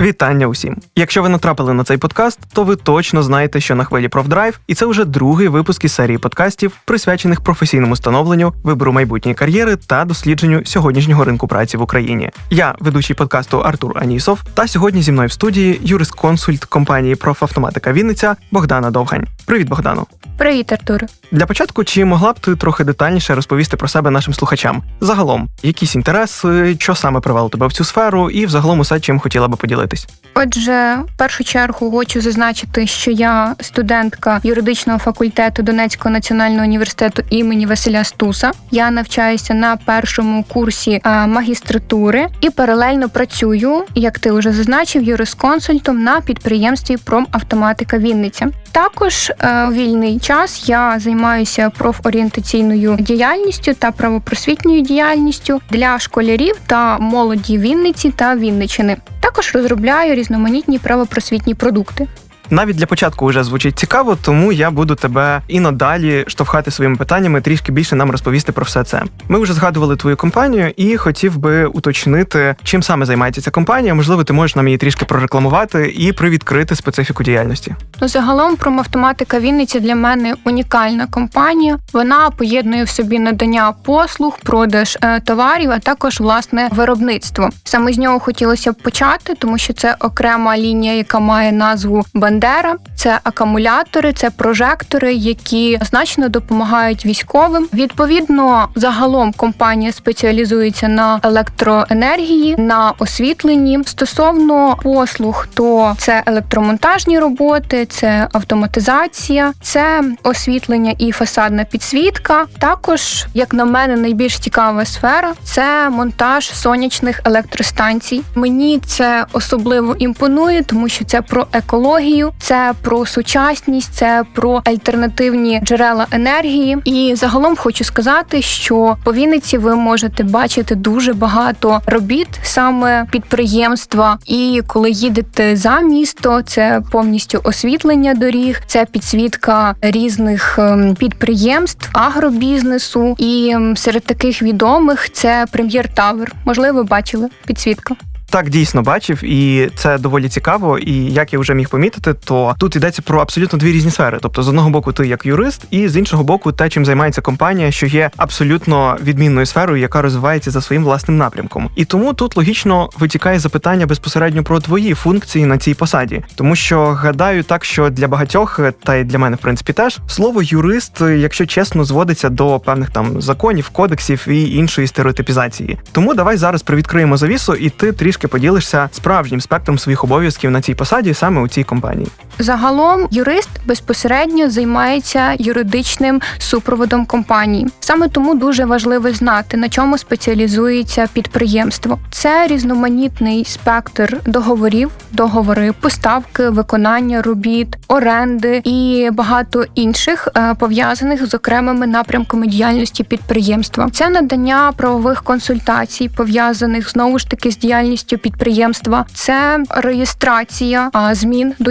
Вітання усім! Якщо ви натрапили на цей подкаст, то ви точно знаєте, що на хвилі профдрайв, і це вже другий випуск із серії подкастів, присвячених професійному становленню, вибору майбутньої кар'єри та дослідженню сьогоднішнього ринку праці в Україні. Я ведучий подкасту Артур Анісов, та сьогодні зі мною в студії юрист-консульт компанії Профавтоматика Вінниця Богдана Довгань. Привіт, Богдану! Привіт, Артур. Для початку, чи могла б ти трохи детальніше розповісти про себе нашим слухачам? Загалом, якісь інтереси, що саме привело тебе в цю сферу, і взагалом усе, чим хотіла би поділитись? Отже, в першу чергу хочу зазначити, що я студентка юридичного факультету Донецького національного університету імені Василя Стуса. Я навчаюся на першому курсі магістратури і паралельно працюю, як ти вже зазначив, юрисконсультом на підприємстві Промавтоматика Вінниця. Також е, у вільний час я займаюся профорієнтаційною діяльністю та правопросвітньою діяльністю для школярів та молоді Вінниці та Вінничини. Також розробляю різноманітні правопросвітні продукти. Навіть для початку вже звучить цікаво, тому я буду тебе і надалі штовхати своїми питаннями трішки більше нам розповісти про все це. Ми вже згадували твою компанію, і хотів би уточнити, чим саме займається ця компанія. Можливо, ти можеш нам її трішки прорекламувати і привідкрити специфіку діяльності. Ну, загалом промавтоматика Вінниці для мене унікальна компанія. Вона поєднує в собі надання послуг, продаж е, товарів, а також власне виробництво. Саме з нього хотілося б почати, тому що це окрема лінія, яка має назву Бандера. Це акумулятори, це прожектори, які значно допомагають військовим. Відповідно, загалом компанія спеціалізується на електроенергії, на освітленні. Стосовно послуг, то це електромонтажні роботи, це автоматизація, це освітлення і фасадна підсвітка. Також, як на мене, найбільш цікава сфера це монтаж сонячних електростанцій. Мені це особливо імпонує, тому що це про екологію, це про сучасність, це про альтернативні джерела енергії. І загалом хочу сказати, що по Вінниці ви можете бачити дуже багато робіт саме підприємства. І коли їдете за місто, це повністю освітлення доріг, це підсвітка різних ем, підприємств, агробізнесу. І ем, серед таких відомих це прем'єр Тавер. Можливо, бачили підсвітка. Так, дійсно бачив, і це доволі цікаво. І як я вже міг помітити, то тут йдеться про абсолютно дві різні сфери. Тобто, з одного боку, ти як юрист, і з іншого боку, те, чим займається компанія, що є абсолютно відмінною сферою, яка розвивається за своїм власним напрямком. І тому тут логічно витікає запитання безпосередньо про твої функції на цій посаді, тому що гадаю, так що для багатьох, та й для мене, в принципі, теж слово юрист, якщо чесно, зводиться до певних там законів, кодексів і іншої стереотипізації. Тому давай зараз привідкриємо завісу, і ти трішки поділишся справжнім спектром своїх обов'язків на цій посаді саме у цій компанії. Загалом юрист безпосередньо займається юридичним супроводом компанії. Саме тому дуже важливо знати, на чому спеціалізується підприємство. Це різноманітний спектр договорів, договори, поставки, виконання робіт, оренди і багато інших е, пов'язаних з окремими напрямками діяльності підприємства. Це надання правових консультацій, пов'язаних знову ж таки з діяльністю підприємства, це реєстрація змін до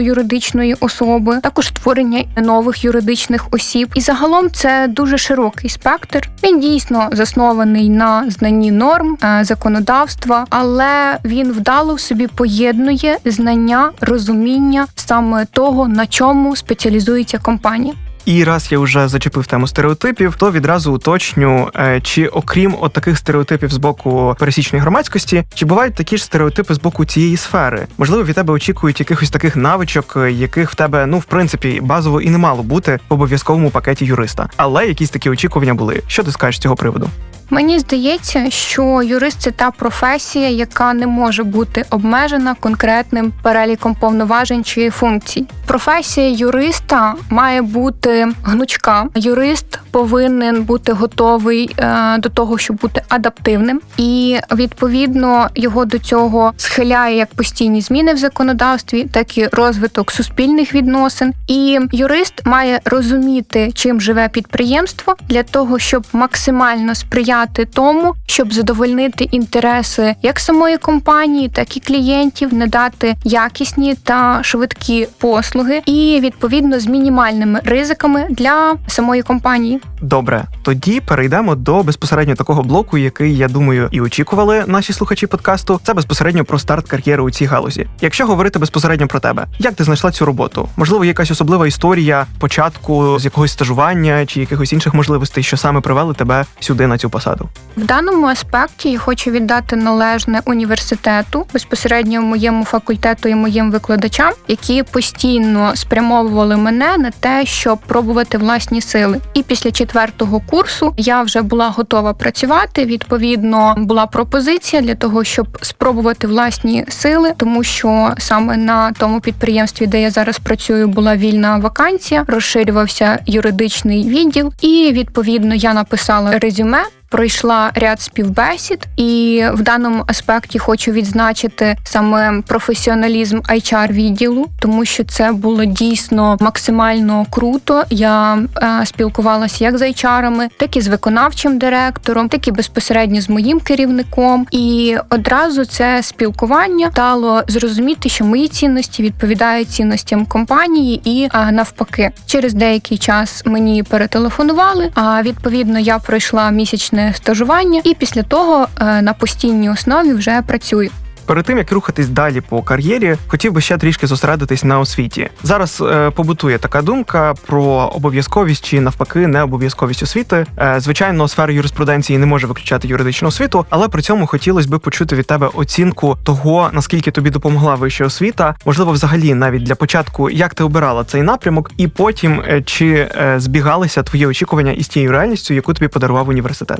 юридичної особи, також створення нових юридичних осіб. І загалом це дуже широкий спектр. Він дійсно заснований на знанні норм е, законодавства, але він вдало в собі поєднує знання, розуміння саме того, на чому спеціалізується компанія. І раз я вже зачепив тему стереотипів, то відразу уточню, е, чи окрім от таких стереотипів з боку пересічної громадськості, чи бувають такі ж стереотипи з боку цієї сфери? Можливо, від тебе очікують якихось таких навичок, яких в тебе ну в принципі базово і не мало бути в обов'язковому пакеті юриста, але якісь такі очікування були. Що ти скажеш з цього приводу? Мені здається, що юрист це та професія, яка не може бути обмежена конкретним переліком повноважень чи функцій. Професія юриста має бути гнучка. Юрист повинен бути готовий е, до того, щоб бути адаптивним, і відповідно його до цього схиляє як постійні зміни в законодавстві, так і розвиток суспільних відносин. І юрист має розуміти, чим живе підприємство для того, щоб максимально сприяти сприяти тому, щоб задовольнити інтереси як самої компанії, так і клієнтів, надати якісні та швидкі послуги, і відповідно з мінімальними ризиками для самої компанії. Добре, тоді перейдемо до безпосередньо такого блоку, який я думаю і очікували наші слухачі подкасту. Це безпосередньо про старт кар'єри у цій галузі. Якщо говорити безпосередньо про тебе, як ти знайшла цю роботу? Можливо, якась особлива історія початку з якогось стажування чи якихось інших можливостей, що саме привели тебе сюди на цю посаду? В даному аспекті я хочу віддати належне університету, безпосередньо моєму факультету і моїм викладачам, які постійно спрямовували мене на те, щоб пробувати власні сили. І після четвертого курсу я вже була готова працювати. Відповідно, була пропозиція для того, щоб спробувати власні сили, тому що саме на тому підприємстві, де я зараз працюю, була вільна вакансія, розширювався юридичний відділ, і відповідно я написала резюме. Пройшла ряд співбесід, і в даному аспекті хочу відзначити саме професіоналізм HR відділу, тому що це було дійсно максимально круто. Я е, спілкувалася як з HR-ами, так і з виконавчим директором, так і безпосередньо з моїм керівником. І одразу це спілкування дало зрозуміти, що мої цінності відповідають цінностям компанії, і е, навпаки, через деякий час мені перетелефонували. А відповідно я пройшла місячне стажування, і після того е, на постійній основі вже працюю. Перед тим як рухатись далі по кар'єрі, хотів би ще трішки зосередитись на освіті. Зараз е, побутує така думка про обов'язковість чи навпаки необов'язковість освіти. Е, звичайно, сфера юриспруденції не може виключати юридичну освіту, але при цьому хотілося би почути від тебе оцінку того, наскільки тобі допомогла вища освіта, можливо, взагалі навіть для початку, як ти обирала цей напрямок, і потім е, чи е, збігалися твої очікування із тією реальністю, яку тобі подарував університет.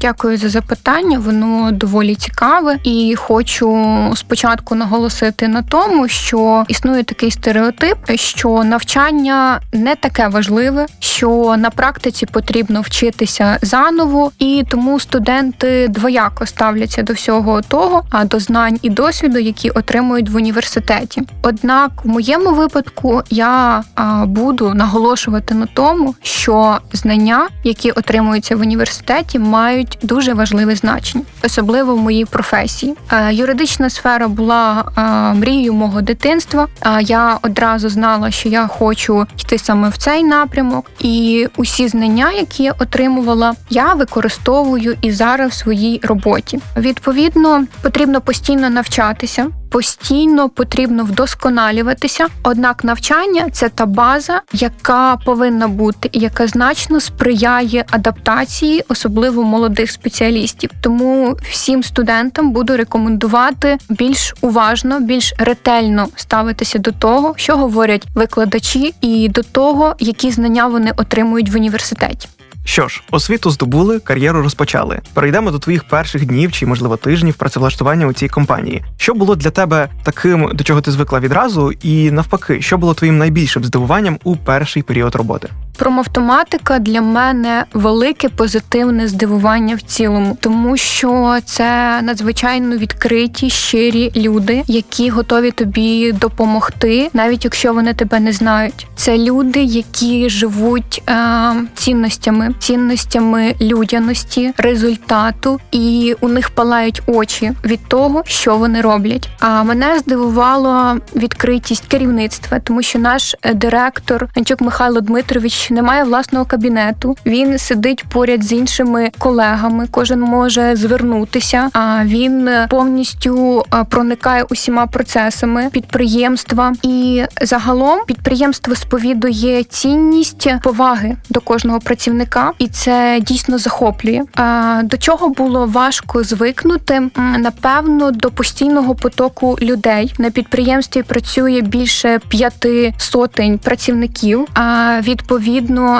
Дякую за запитання. Воно доволі цікаве, і хочу спочатку наголосити на тому, що існує такий стереотип, що навчання не таке важливе, що на практиці потрібно вчитися заново, і тому студенти двояко ставляться до всього того, а до знань і досвіду, які отримують в університеті. Однак, в моєму випадку я буду наголошувати на тому, що знання, які отримуються в університеті, мають дуже важливе значення, особливо в моїй професії. Е, Юридична сфера була е, мрією мого дитинства. А Я одразу знала, що я хочу йти саме в цей напрямок, і усі знання, які я отримувала, я використовую і зараз в своїй роботі. Відповідно, потрібно постійно навчатися. Постійно потрібно вдосконалюватися. Однак навчання це та база, яка повинна бути, і яка значно сприяє адаптації, особливо молодих спеціалістів. Тому всім студентам буду рекомендувати більш уважно, більш ретельно ставитися до того, що говорять викладачі, і до того, які знання вони отримують в університеті. Що ж, освіту здобули, кар'єру розпочали. Перейдемо до твоїх перших днів чи, можливо, тижнів працевлаштування у цій компанії. Що було для тебе таким, до чого ти звикла відразу, і навпаки, що було твоїм найбільшим здивуванням у перший період роботи? Промавтоматика для мене велике позитивне здивування в цілому, тому що це надзвичайно відкриті, щирі люди, які готові тобі допомогти, навіть якщо вони тебе не знають. Це люди, які живуть е, цінностями, цінностями людяності, результату, і у них палають очі від того, що вони роблять. А мене здивувало відкритість керівництва, тому що наш е, директор Анчук Михайло Дмитрович не має власного кабінету. Він сидить поряд з іншими колегами. Кожен може звернутися. А він е, повністю е, проникає усіма процесами підприємства. І загалом підприємство сповідує цінність поваги до кожного працівника, і це дійсно захоплює. До чого було важко звикнути? Напевно, до постійного потоку людей на підприємстві працює більше п'яти сотень працівників. А відповідно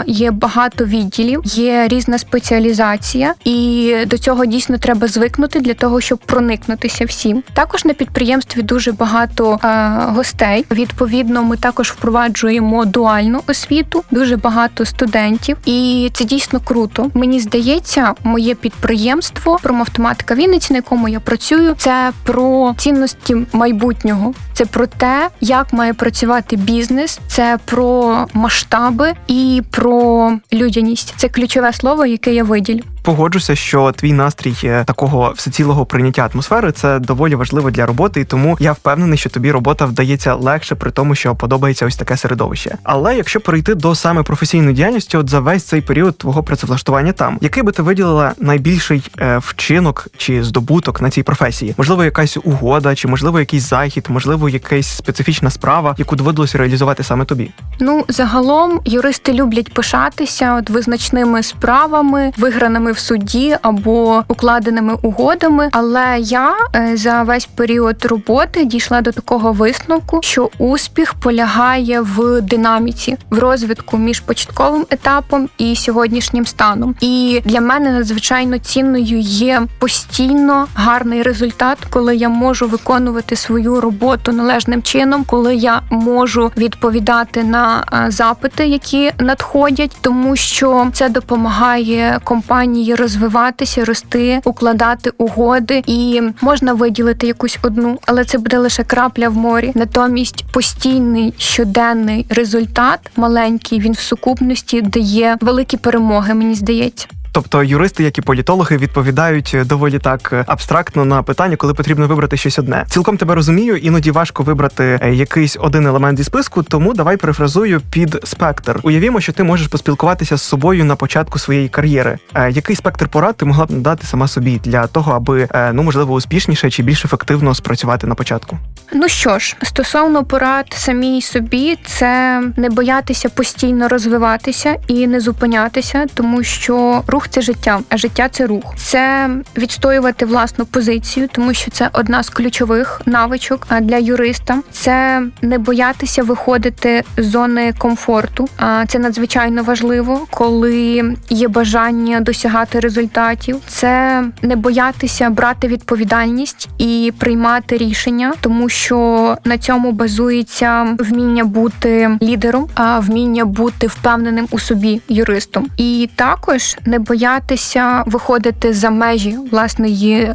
є багато відділів, є різна спеціалізація, і до цього дійсно треба звикнути для того, щоб проникнутися всім. Також на підприємстві дуже багато е, гостей. Відповідно, ми також впроваджуємо дуальну освіту, дуже багато студентів, і це дійсно круто. Мені здається, моє підприємство промавтоматика Вінниці, на якому я працюю, це про цінності майбутнього. Це про те, як має працювати бізнес, це про масштаби і про людяність. Це ключове слово, яке я виділю. Погоджуся, що твій настрій такого всецілого прийняття атмосфери це доволі важливо для роботи, і тому я впевнений, що тобі робота вдається легше при тому, що подобається ось таке середовище. Але якщо перейти до саме професійної діяльності, от за весь цей період твого працевлаштування там, який би ти виділила найбільший е, вчинок чи здобуток на цій професії? Можливо, якась угода, чи можливо якийсь захід, можливо, якась специфічна справа, яку доводилося реалізувати саме тобі. Ну, загалом юристи люблять пишатися от визначними справами, виграними в суді або укладеними угодами. Але я е, за весь період роботи дійшла до такого висновку, що успіх полягає в динаміці, в розвитку між початковим етапом і сьогоднішнім станом. І для мене надзвичайно цінною є постійно гарний результат, коли я можу виконувати свою роботу належним чином, коли я можу відповідати на е, запити, які надходять, тому що це допомагає компанії розвиватися, рости, укладати угоди, і можна виділити якусь одну, але це буде лише крапля в морі. Натомість постійний щоденний результат маленький він в сукупності дає великі перемоги. Мені здається. Тобто юристи, як і політологи, відповідають доволі так е, абстрактно на питання, коли потрібно вибрати щось одне. Цілком тебе розумію, іноді важко вибрати е, якийсь один елемент зі списку, тому давай перефразую під спектр. Уявімо, що ти можеш поспілкуватися з собою на початку своєї кар'єри. Е, Який спектр порад ти могла б надати сама собі для того, аби е, ну можливо успішніше чи більш ефективно спрацювати на початку? Ну що ж, стосовно порад самій собі, це не боятися постійно розвиватися і не зупинятися, тому що рух це життя, а життя це рух. Це відстоювати власну позицію, тому що це одна з ключових навичок для юриста. Це не боятися виходити з зони комфорту. А це надзвичайно важливо, коли є бажання досягати результатів. Це не боятися брати відповідальність і приймати рішення, тому що на цьому базується вміння бути лідером, а вміння бути впевненим у собі юристом, і також не боятися виходити за межі власної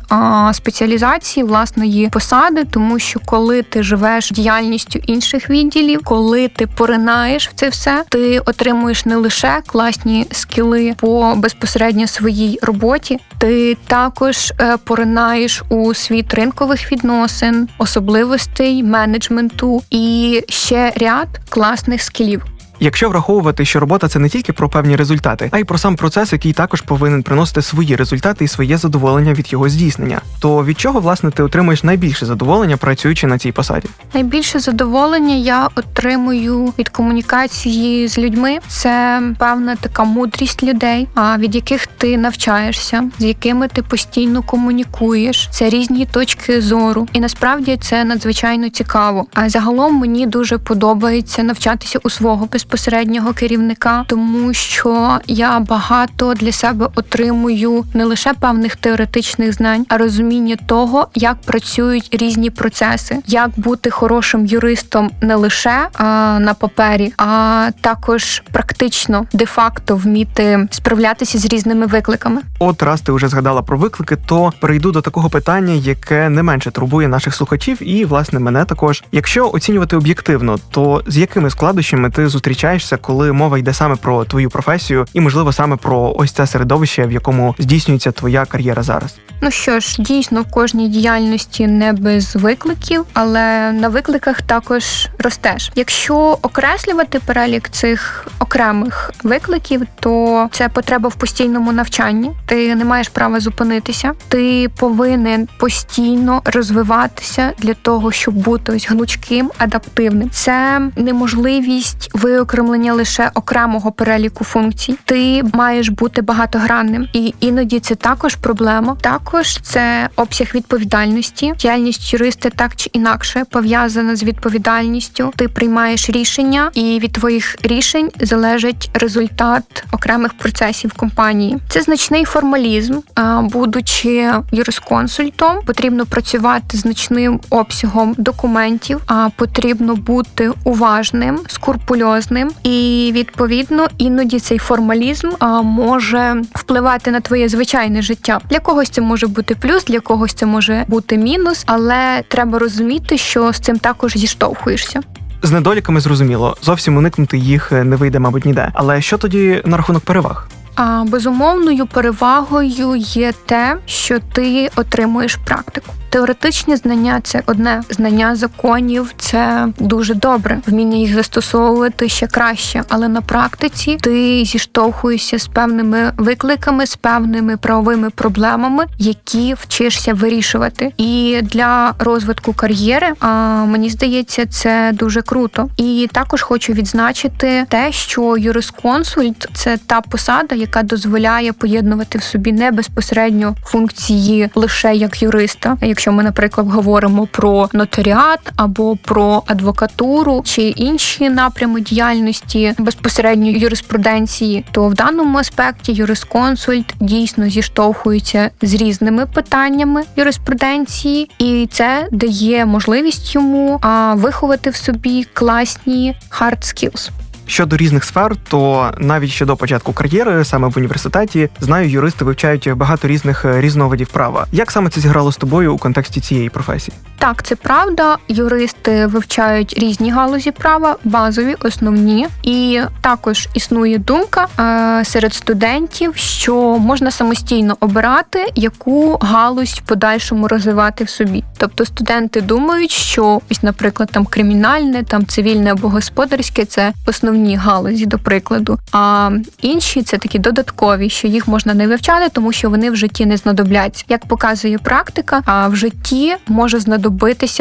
спеціалізації, власної посади, тому що коли ти живеш діяльністю інших відділів, коли ти поринаєш в це все, ти отримуєш не лише класні скіли по безпосередньо своїй роботі, ти також е, поринаєш у світ ринкових відносин, особливостей менеджменту і ще ряд класних скілів. Якщо враховувати, що робота це не тільки про певні результати, а й про сам процес, який також повинен приносити свої результати і своє задоволення від його здійснення, то від чого власне ти отримуєш найбільше задоволення працюючи на цій посаді? Найбільше задоволення я отримую від комунікації з людьми. Це певна така мудрість людей, а від яких ти навчаєшся, з якими ти постійно комунікуєш. Це різні точки зору, і насправді це надзвичайно цікаво. А загалом мені дуже подобається навчатися у свого безпосереднього керівника, тому що я багато для себе отримую не лише певних теоретичних знань, а розуміння того, як працюють різні процеси, як бути хорошим юристом не лише а, на папері, а також практично де-факто вміти справлятися з різними викликами. От раз ти вже згадала про виклики, то перейду до такого питання, яке не менше турбує наших слухачів, і власне мене також. Якщо оцінювати об'єктивно, то з якими складнощами ти зустрічаєшся, коли мова йде саме про твою професію, і можливо саме про ось це середовище, в якому здійснюється твоя кар'єра зараз? Ну що ж, дійсно, в кожній діяльності не без викликів, але на викликах також ростеш. Якщо окреслювати перелік цих окремих викликів, то це потреба в постійному навчанні. Ти не маєш права зупинитися. Ти повинен постійно розвиватися для того, щоб бути ось гнучким, адаптивним. Це неможливість виокремлення лише окремого переліку функцій. Ти маєш бути багатогранним, і іноді це також проблема. Також це обсяг відповідальності. Діяльність юриста так чи інакше пов'язана з відповідальністю. Ти приймаєш рішення, і від твоїх рішень залежить результат окремих процесів компанії. Це значний формалізм. Будучи юрисконсультом, потрібно працювати значним обсягом документів, а потрібно бути уважним, скурпульозним, і відповідно іноді цей формалізм може впливати на твоє звичайне життя. Для когось це може бути плюс, для когось це може бути мінус, але треба розуміти, що з цим також зіштовхуєшся. З недоліками зрозуміло, зовсім уникнути їх не вийде, мабуть, ніде. Але що тоді на рахунок переваг? А безумовною перевагою є те, що ти отримуєш практику. Теоретичні знання це одне знання законів, це дуже добре. Вміння їх застосовувати ще краще. Але на практиці ти зіштовхуєшся з певними викликами, з певними правовими проблемами, які вчишся вирішувати. І для розвитку кар'єри а, мені здається, це дуже круто. І також хочу відзначити те, що юрисконсульт це та посада, яка дозволяє поєднувати в собі не безпосередньо функції лише як юриста. Якщо ми, наприклад, говоримо про нотаріат або про адвокатуру чи інші напрями діяльності безпосередньо юриспруденції, то в даному аспекті юрисконсульт дійсно зіштовхується з різними питаннями юриспруденції, і це дає можливість йому виховати в собі класні hard skills. Щодо різних сфер, то навіть ще до початку кар'єри, саме в університеті, знаю, юристи вивчають багато різних е, різновидів права. Як саме це зіграло з тобою у контексті цієї професії? Так, це правда. Юристи вивчають різні галузі права, базові, основні, і також існує думка е, серед студентів, що можна самостійно обирати, яку галузь в подальшому розвивати в собі. Тобто студенти думають, що ось, наприклад, там кримінальне, там цивільне або господарське це основні галузі, до прикладу. А інші це такі додаткові, що їх можна не вивчати, тому що вони в житті не знадобляться. Як показує практика, а в житті може знадобитися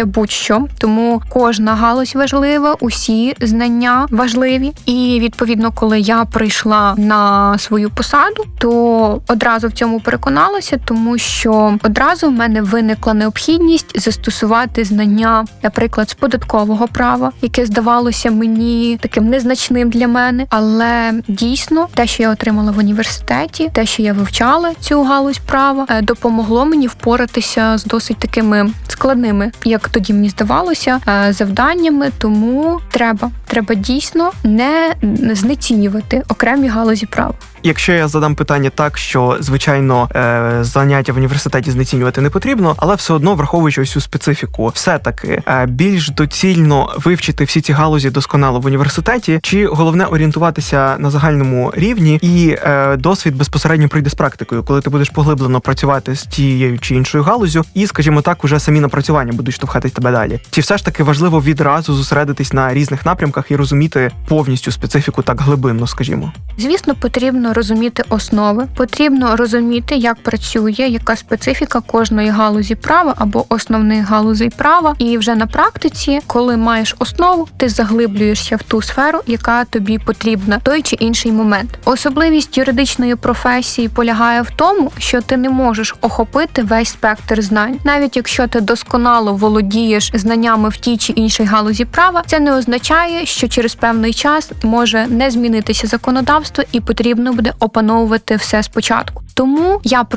будь-що, тому кожна галузь важлива, усі знання важливі. І відповідно, коли я прийшла на свою посаду, то одразу в цьому переконалася, тому що одразу в мене виникла необхідність застосувати знання, наприклад, з податкового права, яке здавалося мені таким незначним для мене, але дійсно те, що я отримала в університеті, те, що я вивчала цю галузь права, е, допомогло мені впоратися з досить такими складними, як тоді мені здавалося, е, завданнями. Тому треба, треба дійсно не знецінювати окремі галузі права. Якщо я задам питання так, що звичайно е, заняття в університеті знецінювати не потрібно, але все одно враховуючи ось цю специфіку, все таки е, більш доцільно вивчити всі ці галузі досконало в університеті, чи головне орієнтуватися на загальному рівні, і е, досвід безпосередньо прийде з практикою, коли ти будеш поглиблено працювати з тією чи іншою галузю, і, скажімо так, уже самі напрацювання будуть штовхати тебе далі. Чи все ж таки важливо відразу зосередитись на різних напрямках і розуміти повністю специфіку так глибинно, скажімо? Звісно, потрібно розуміти основи, потрібно розуміти, як працює, яка специфіка кожної галузі права або основних галузей права. І вже на практиці, коли маєш основу, ти заглиблюєшся в ту сферу, яка тобі потрібна той чи інший момент. Особливість юридичної професії полягає в тому, що ти не можеш охопити весь спектр знань, навіть якщо ти досконало володієш знаннями в тій чи іншій галузі права, це не означає, що через певний час може не змінитися законодавство і потрібно буде опановувати все спочатку. Тому я б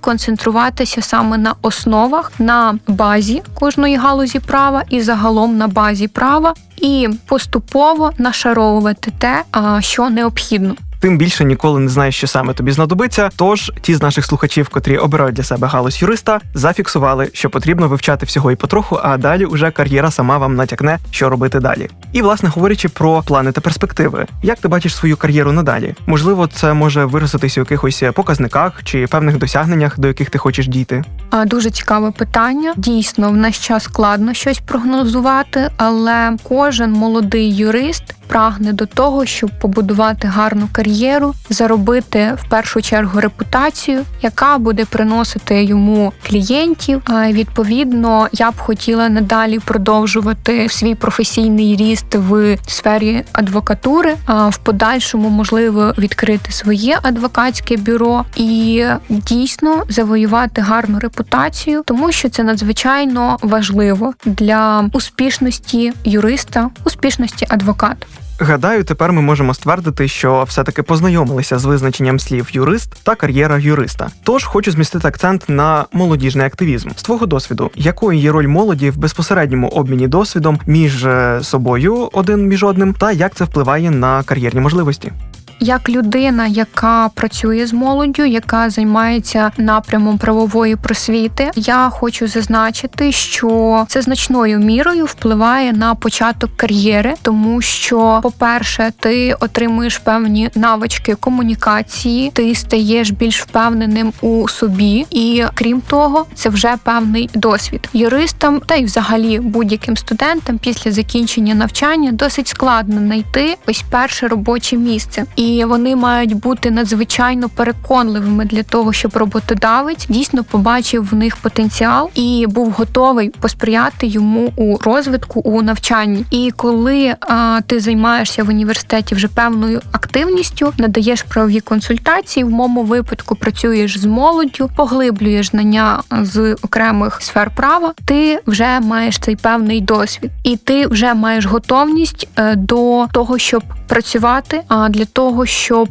концентруватися саме на основах, на базі кожної галузі права і загалом на базі права, і поступово нашаровувати те, що необхідно. Тим більше ніколи не знаєш, що саме тобі знадобиться. Тож ті з наших слухачів, котрі обирають для себе галузь юриста, зафіксували, що потрібно вивчати всього і потроху, а далі уже кар'єра сама вам натякне, що робити далі. І власне говорячи про плани та перспективи, як ти бачиш свою кар'єру надалі? Можливо, це може виразитися у якихось показниках чи певних досягненнях, до яких ти хочеш дійти. А, Дуже цікаве питання. Дійсно, в наш час складно щось прогнозувати, але кожен молодий юрист прагне до того, щоб побудувати гарну кар'єру, заробити в першу чергу репутацію, яка буде приносити йому клієнтів. А відповідно, я б хотіла надалі продовжувати свій професійний ріст в сфері адвокатури, а в подальшому можливо відкрити своє адвокатське бюро і дійсно завоювати гарну репутацію, тому що це надзвичайно важливо для успішності юриста, успішності адвоката. Гадаю, тепер ми можемо ствердити, що все-таки познайомилися з визначенням слів юрист та кар'єра юриста. Тож хочу змістити акцент на молодіжний активізм. З твого досвіду, якою є роль молоді в безпосередньому обміні досвідом між е, собою один між одним, та як це впливає на кар'єрні можливості? Як людина, яка працює з молоддю, яка займається напрямом правової просвіти, я хочу зазначити, що це значною мірою впливає на початок кар'єри, тому що, по-перше, ти отримуєш певні навички комунікації, ти стаєш більш впевненим у собі, і крім того, це вже певний досвід. Юристам та й взагалі будь-яким студентам після закінчення навчання досить складно знайти ось перше робоче місце, і вони мають бути надзвичайно переконливими для того, щоб роботодавець дійсно побачив в них потенціал і був готовий посприяти йому у розвитку у навчанні. І коли а, ти займаєшся в університеті вже певною активністю, надаєш правові консультації, в моєму випадку працюєш з молоддю, поглиблюєш знання з окремих сфер права, ти вже маєш цей певний досвід, і ти вже маєш готовність е, до того, щоб працювати, для того, щоб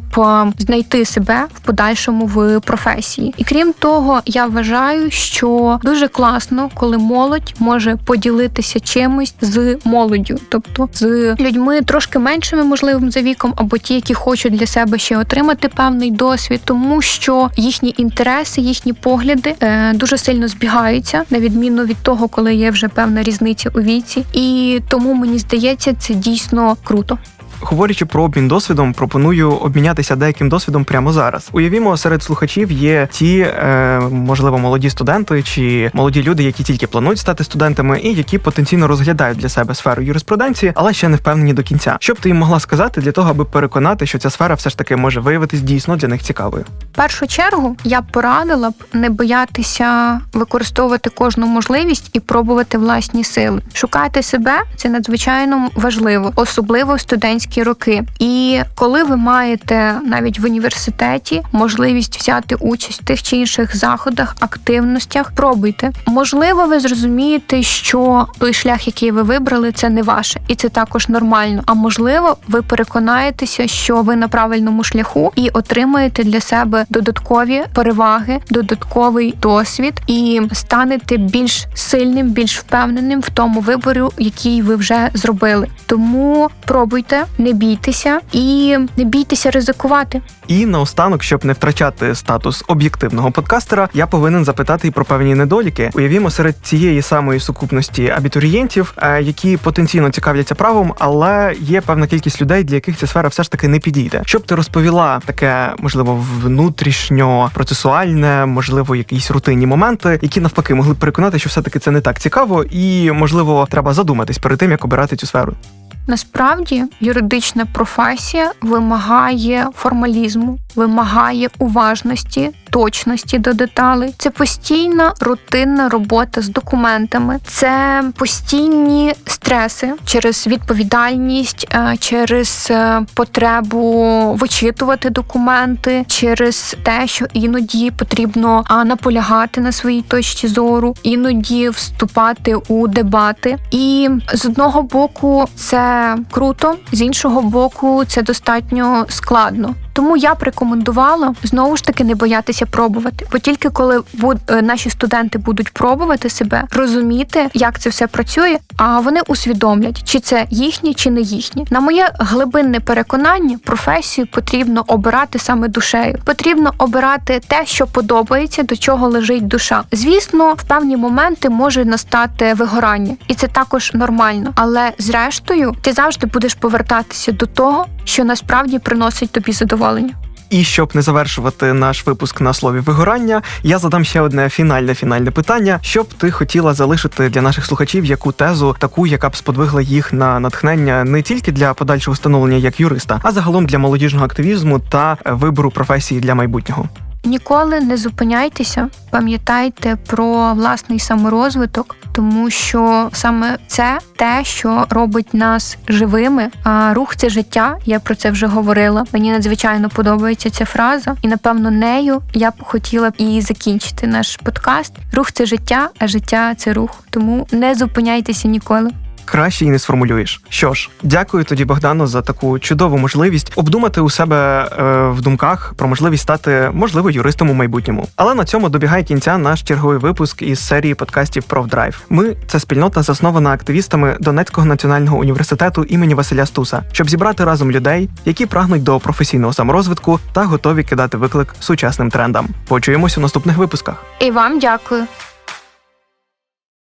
знайти себе в подальшому в професії. І крім того, я вважаю, що дуже класно, коли молодь може поділитися чимось з молоддю, тобто з людьми трошки меншими, можливим за віком, або ті, які хочуть для себе ще отримати певний досвід, тому що їхні інтереси, їхні погляди е, дуже сильно збігаються, на відміну від того, коли є вже певна різниця у віці, і тому мені здається, це дійсно круто. Говорячи про обмін досвідом, пропоную обмінятися деяким досвідом прямо зараз. Уявімо, серед слухачів є ті, е, можливо, молоді студенти чи молоді люди, які тільки планують стати студентами, і які потенційно розглядають для себе сферу юриспруденції, але ще не впевнені до кінця. Що б ти їм могла сказати для того, аби переконати, що ця сфера все ж таки може виявитись дійсно для них цікавою? В першу чергу я б порадила б не боятися використовувати кожну можливість і пробувати власні сили. Шукати себе це надзвичайно важливо, особливо в студентські роки. І коли ви маєте навіть в університеті можливість взяти участь в тих чи інших заходах, активностях, пробуйте. Можливо, ви зрозумієте, що той шлях, який ви вибрали, це не ваше, і це також нормально. А можливо, ви переконаєтеся, що ви на правильному шляху і отримаєте для себе додаткові переваги, додатковий досвід і станете більш сильним, більш впевненим в тому вибору, який ви вже зробили. Тому пробуйте, не бійтеся і не бійтеся ризикувати. І наостанок, щоб не втрачати статус об'єктивного подкастера, я повинен запитати і про певні недоліки. Уявімо серед цієї самої сукупності абітурієнтів, е, які потенційно цікавляться правом, але є певна кількість людей, для яких ця сфера все ж таки не підійде. Щоб ти розповіла таке, можливо, внутрішньо процесуальне, можливо, якісь рутинні моменти, які навпаки могли б переконати, що все таки це не так цікаво, і можливо треба задуматись перед тим, як обирати цю сферу. Насправді юридична професія вимагає формалізму, вимагає уважності, точності до деталей. Це постійна рутинна робота з документами, це постійні стреси через відповідальність, е, через е, потребу вичитувати документи, через те, що іноді потрібно наполягати на своїй точці зору, іноді вступати у дебати. І з одного боку, це круто, з іншого боку, це достатньо складно. Тому я б рекомендувала знову ж таки не боятися пробувати. Бо тільки коли е, наші студенти будуть пробувати себе, розуміти, як це все працює, а вони усвідомлять, чи це їхнє, чи не їхнє. На моє глибинне переконання, професію потрібно обирати саме душею. Потрібно обирати те, що подобається, до чого лежить душа. Звісно, в певні моменти може настати вигорання, і це також нормально. Але зрештою, ти завжди будеш повертатися до того, що насправді приносить тобі задоволення. І щоб не завершувати наш випуск на слові вигорання, я задам ще одне фінальне фінальне питання. Що б ти хотіла залишити для наших слухачів яку тезу, таку, яка б сподвигла їх на натхнення не тільки для подальшого становлення як юриста, а загалом для молодіжного активізму та вибору професії для майбутнього. Ніколи не зупиняйтеся, пам'ятайте про власний саморозвиток, тому що саме це те, що робить нас живими. А рух це життя. Я про це вже говорила. Мені надзвичайно подобається ця фраза, і напевно нею я б хотіла б і закінчити наш подкаст. Рух це життя, а життя це рух. Тому не зупиняйтеся ніколи. Краще і не сформулюєш. Що ж, дякую тоді, Богдану, за таку чудову можливість обдумати у себе е, в думках про можливість стати можливо юристом у майбутньому. Але на цьому добігає кінця наш черговий випуск із серії подкастів «Профдрайв». Ми це спільнота, заснована активістами Донецького національного університету імені Василя Стуса, щоб зібрати разом людей, які прагнуть до професійного саморозвитку та готові кидати виклик сучасним трендам. Почуємось у наступних випусках. І вам дякую.